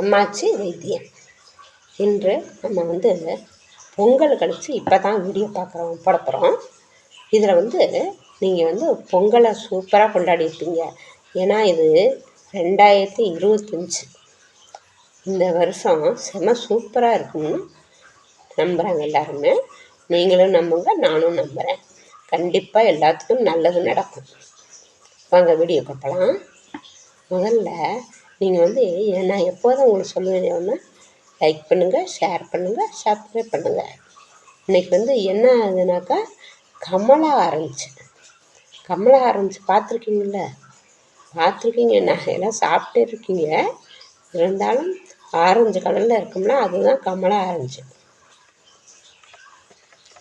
அம்மாச்சி வைத்தியம். இன்று நம்ம வந்து பொங்கல் கழித்து இப்போ தான் வீடியோ பார்க்குறோம் போட போகிறோம் இதில் வந்து நீங்கள் வந்து பொங்கலை சூப்பராக கொண்டாடிருப்பீங்க ஏன்னா இது ரெண்டாயிரத்தி இருபத்தஞ்சி. இந்த வருஷம் செம சூப்பராக இருக்கும்னு நம்புகிறாங்க எல்லாருமே. நீங்களும் நம்புங்க நானும் நம்புகிறேன் கண்டிப்பாக எல்லாத்துக்கும் நல்லது நடக்கும். வாங்க வீடியோ பார்க்கலாம். முதல்ல நீங்கள் வந்து நான் எப்போதும் உங்களுக்கு சொல்லுவேன் ஒன்று லைக் பண்ணுங்கள் ஷேர் பண்ணுங்கள் சப்ஸ்கிரைப் பண்ணுங்கள் இன்றைக்கி வந்து என்ன ஆகுதுனாக்கா கமலா ஆரஞ்சு கமலா ஆரஞ்சு பார்த்துருக்கீங்கள பார்த்துருக்கீங்க. நான் எல்லாம் சாப்பிட்டே இருக்கீங்க. இருந்தாலும் ஆரஞ்சு கலரில் இருக்கும்னா அதுதான் கமலா ஆரஞ்சு.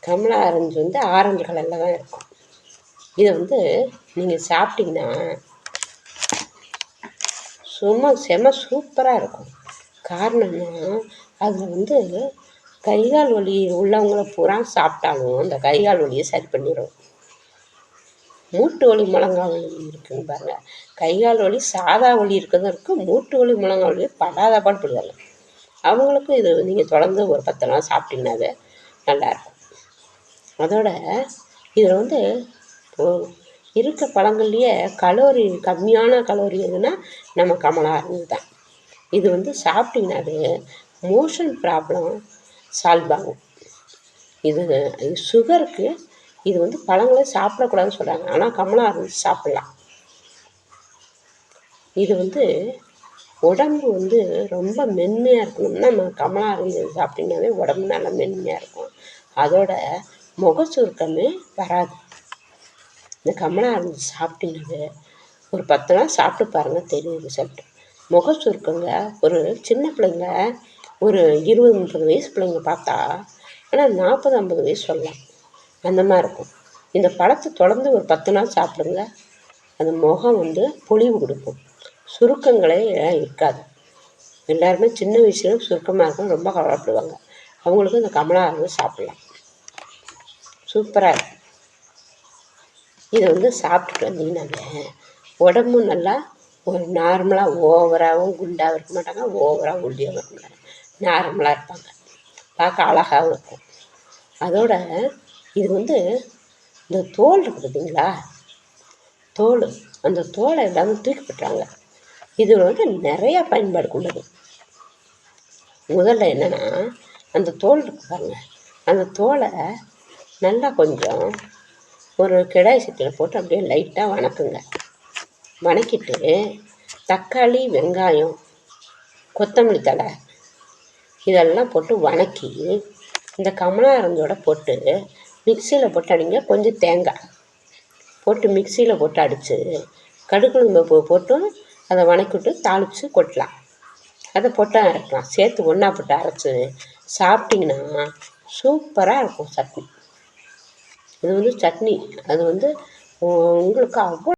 கமலா ஆரஞ்சு வந்து ஆரஞ்சு கலரில் தான் இருக்கும். இதை வந்து நீங்கள் சாப்பிட்டீங்கன்னா சும்மா செம சூப்பராக இருக்கும். காரணம்னா அதில் வந்து கை கால் வலி உள்ளவங்கள பூரா சாப்பிட்டாலும் அந்த கை கால் வலியை சரி பண்ணிடும் மூட்டு வலி முழங்கா வலி இருக்குதுன்னு பாருங்கள் கை கால் வலி சாதா வலி இருக்கிறதும் இருக்குது மூட்டு வலி முழங்கா வலி படாத பாடுபடுவாங்க அவங்களுக்கும் இது நீங்கள் தொடர்ந்து ஒரு பத்து நாள் சாப்பிட்டீங்கன்னாவே நல்லாயிருக்கும் அதோட இதில் வந்து இருக்க பழங்கள்லேயே கலோரி கம்மியான கலோரி எதுன்னா நம்ம கமலா ஆரஞ்சு தான். இது வந்து சாப்பிட்டிங்கனாவே மோஷன் ப்ராப்ளம் சால்வ் ஆகும். இது சுகருக்கு இது வந்து பழங்களே சாப்பிடக்கூடாதுன்னு சொல்கிறாங்க ஆனால் கமலா ஆரஞ்சு சாப்பிட்லாம். இது வந்து உடம்பு வந்து ரொம்ப மென்மையாக இருக்கணும்னா நம்ம கமலா ஆரஞ்சு சாப்பிட்டிங்கனாவே உடம்பு நல்லா மென்மையாக இருக்கும். அதோட முக சுருக்கமே வராது. இந்த கமலா ஆரஞ்சு சாப்பிட்டீங்கன்னாவே ஒரு பத்து நாள் சாப்பிட்டு பாருங்கள் தெரியும் ரிசல்ட் முக சுருக்கங்க. ஒரு சின்ன பிள்ளைங்க ஒரு இருபது முப்பது வயசு பிள்ளைங்க பார்த்தா ஆனால் நாற்பது ஐம்பது வயசு சொல்லலாம். அந்த மாதிரி இருக்கும். இந்த பழத்தை தொடர்ந்து ஒரு பத்து நாள் சாப்பிடுங்க. அந்த முகம் வந்து பொழிவு கொடுக்கும். சுருக்கங்களே இருக்காது. எல்லாருமே சின்ன வயசுல சுருக்கமாக இருக்கும் ரொம்ப கவலைப்படுவாங்க. அவங்களுக்கு இந்த கமலா ஆரஞ்சு சாப்பிட்லாம். சூப்பராக இருக்கும் இதை வந்து சாப்பிட்டுட்டு வந்தீங்கன்னாவே உடம்பு நல்லா ஒரு நார்மலாக ஓவராகவும் குண்டாகவும் இருக்க மாட்டாங்க ஓவராக ஒல்லியாகவும் இருக்க மாட்டாங்க. நார்மலாக இருப்பாங்க. பார்க்க அழகாகவும் இருக்கும். அதோட இது வந்து இந்த தோல் இருக்குது பார்த்தீங்களா? தோல். அந்த தோலை எல்லாமே தூக்கி போட்டுறாங்க இது வந்து நிறையா பயன்பாடு கொண்டது. முதல்ல என்னென்னா அந்த தோல் இருக்கு பாருங்க. அந்த தோலை நல்லா கொஞ்சம் ஒரு கிடாய் சட்டியில் போட்டு அப்படியே லைட்டாக வணக்குங்க. வணக்கிட்டு தக்காளி வெங்காயம் கொத்தமல்லி தழை இதெல்லாம் போட்டு வணக்கி இந்த கமலாரஞ்சோட போட்டு மிக்சியில் போட்டு அடிங்க கொஞ்சம் தேங்காய் போட்டு மிக்சியில் போட்டு அடித்து கடுக்குழம்பு போட்டு அதை வணக்கிட்டு தாளித்து கொட்டலாம். அதை போட்டு அரைக்கலாம். சேர்த்து ஒன்றா போட்டு அரைச்சி சாப்பிட்டிங்கன்னா சூப்பராக இருக்கும் சட்னி. இது வந்து சட்னி. அது வந்து உங்களுக்கு அவ்வளோ